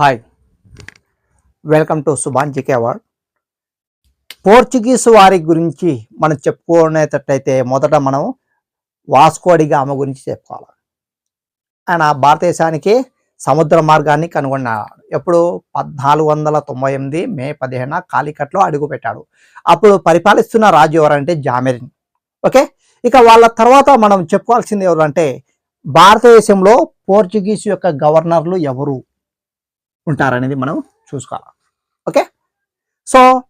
Hi welcome to Subhan G K award Portuguese వారి గురించి మనం చెప్పుకునేటట్టయితే మొదట మనం వాస్కోడిగా ఆమె గురించి చెప్పుకోవాలి. ఆయన భారతదేశానికి సముద్ర మార్గాన్ని కనుగొన్నాడు ఎప్పుడు పద్నాలుగు వందల తొంభై ఎనిమిది మే పదిహేన కాలికట్లో అడుగుపెట్టాడు. అప్పుడు పరిపాలిస్తున్న రాజు ఎవరంటే జామెరిన్. ఓకే? ఇక వాళ్ళ తర్వాత మనం చెప్పుకోవాల్సింది ఎవరంటే భారతదేశంలో పోర్చుగీస్ యొక్క గవర్నర్లు ఎవరు? ఉంటారనేది మనం చూసుకోవాలి. ఓకే? సో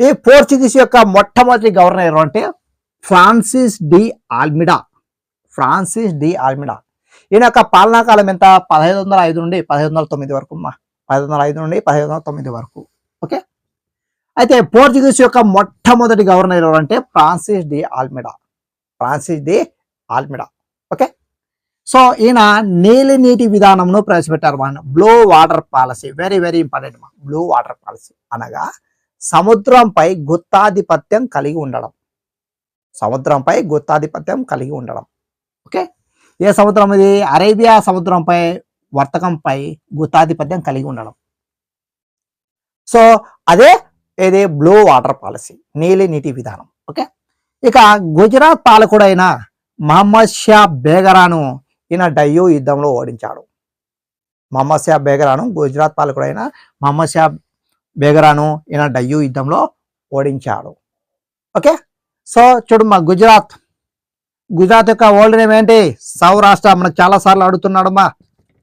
ఈ పోర్చుగీస్ యొక్క మొట్టమొదటి గవర్నర్ ఎవరు అంటే Francis de Almeida. Francis de Almeida. ఈయన యొక్క పాలనా కాలం ఎంత? పదహైదు వందల ఐదు నుండి పదహైదు వందల తొమ్మిది వరకు అమ్మా. పదహైదు వందల ఐదు నుండి పదహైదు వందల తొమ్మిది వరకు. ఓకే? అయితే పోర్చుగీస్ యొక్క మొట్టమొదటి గవర్నర్ ఎవరు అంటే Francis de Almeida. Francis de Almeida. So ఈయన నేలి నీటి విధానంను ప్రవేశపెట్టారు మన blue water policy very very important మా బ్లూ వాటర్ పాలసీ అనగా సముద్రంపై గుత్తాధిపత్యం కలిగి ఉండడం. సముద్రంపై గుత్తాధిపత్యం కలిగి ఉండడం. ఓకే ఏ సముద్రం ఇది? అరేబియా సముద్రంపై వర్తకంపై గుత్తాధిపత్యం కలిగి ఉండడం. సో అదే ఏది? బ్లూ వాటర్ పాలసీ నీలి నీటి విధానం. ఓకే ఇక గుజరాత్ పాలకుడైన మహమ్మద్ షా బేగరాను ఈయన డయ్యూ యుద్ధంలో ఓడించాడు. మహమ్మద్ షా బేగరాను గుజరాత్ పాలకుడైన మహమ్మద్ షా బేగరాను ఈయన డయ్యూ యుద్ధంలో ఓడించాడు. ఓకే? సో చూడు మా గుజరాత్. గుజరాత్ యొక్క ఓల్డ్ నేమ్ ఏంటి? సౌరాష్ట్ర. మనకు చాలా సార్లు అడుగుతున్నాడు మా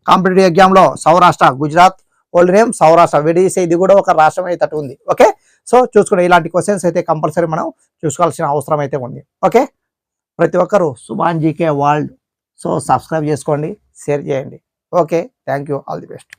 కాంపిటేటివ్ ఎగ్జామ్లో సౌరాష్ట్ర గుజరాత్ ఓల్డ్ నేమ్ సౌరాష్ట్ర. విడిసే ఇది కూడా ఒక రాష్ట్రం అయితే ఉంది. ఓకే? సో చూసుకునే ఇలాంటి క్వశ్చన్స్ అయితే కంపల్సరీ మనం చూసుకోవాల్సిన అవసరం అయితే ఉంది. ఓకే? ప్రతి ఒక్కరు Subhan G K world. So subscribe చేసుకోండి షేర్ చేయండి. Okay thank you all the best.